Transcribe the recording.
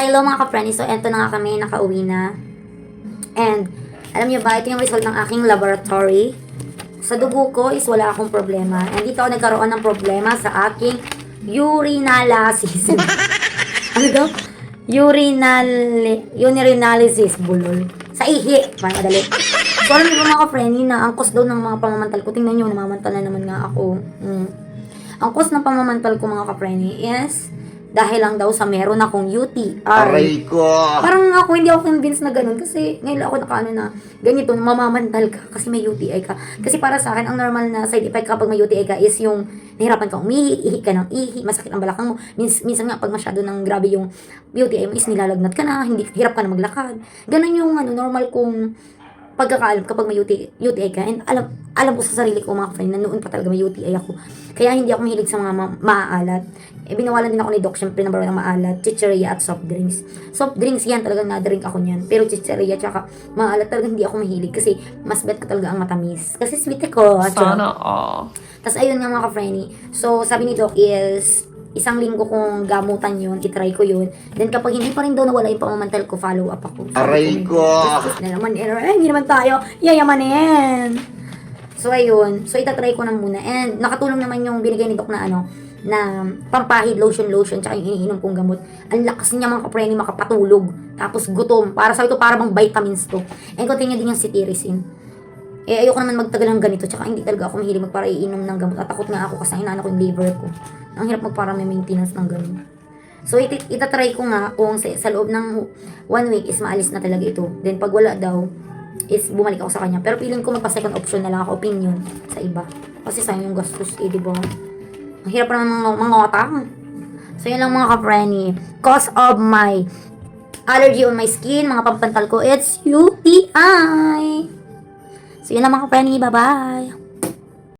Hello mga ka-friendly, so eto na nga kami, nakauwi na. And, alam niyo ba, ito yung result ng aking laboratory. Sa dugo ko is wala akong problema. And dito ako nagkaroon ng problema sa aking urinalysis. ano daw? Urinal... Urinalysis, bulol. Sa ihi, madali. So, alam niyo ba mga ka-friendly na ang cause daw ng mga pamamantal ko, tingnan niyo, namamantal na naman nga ako. Mm. Ang cause ng pamamantal ko mga ka-friendly is dahil lang daw sa meron akong UTI. Aray ko! Parang ako hindi ako convinced na ganun kasi ngayon ako nakaano na ganito, mamamantal ka kasi may UTI ka. Kasi para sa akin, ang normal na side effect kapag may UTI ka is yung nahirapan ka umihi, ihi ka ng ihi, masakit ang balakang mo. Mins, minsan nga pag masyado ng grabe yung UTI mo is nilalagnat ka na, hindi hirap ka na maglakad. Ganun yung ano, normal kong pagkakaalam kapag may UTI, UTI ka. And alam, alam ko sa sarili ko mga friend na noon pa talaga may UTI ako. Kaya hindi ako mahilig sa mga ma- maaalat. Eh, binawalan din ako ni Doc, syempre number one ng maalat, chicheria at soft drinks. Soft drinks yan, talagang na-drink ako niyan. Pero chicheria tsaka maalat talagang hindi ako mahilig kasi mas bet ko talaga ang matamis. Kasi sweet ako. Sana all. Tapos ayun nga mga ka-friendly. So sabi ni Doc is isang linggo kong gamutan yun, itry ko yun. Then kapag hindi pa rin daw nawala yung pamamantal ko, follow up ako. Aray ko! Diyos na naman, eh, hindi naman tayo yayamanin. So ayun, so itatry ko na muna. And nakatulong naman yung binigay ni Doc na ano, na pampahid, lotion, lotion, tsaka yung iniinom kong gamot. Ang lakas niya mga kapre makapatulog. Tapos gutom. Para sabi ko, para bang vitamins to. And continue din yung cetirizine. Eh, ayoko naman magtagal ng ganito. Tsaka hindi talaga ako mahilig magpara iinom ng gamot. At takot nga ako kasi inaano ko yung liver ko. Ang hirap magpara may maintenance ng ganun. So, it, itatry ko nga kung sa, sa loob ng one week is maalis na talaga ito. Then, pag wala daw, is bumalik ako sa kanya. Pero feeling ko magpa-second option na lang ako, opinion, sa iba. Kasi sayang yung gastos, eh, di ba? Ang hirap naman mga, mga otang. So, yun lang mga ka-frenny. Cause of my allergy on my skin, mga pampantal ko, it's UTI. So, yun lang mga ka-frenny. Bye-bye.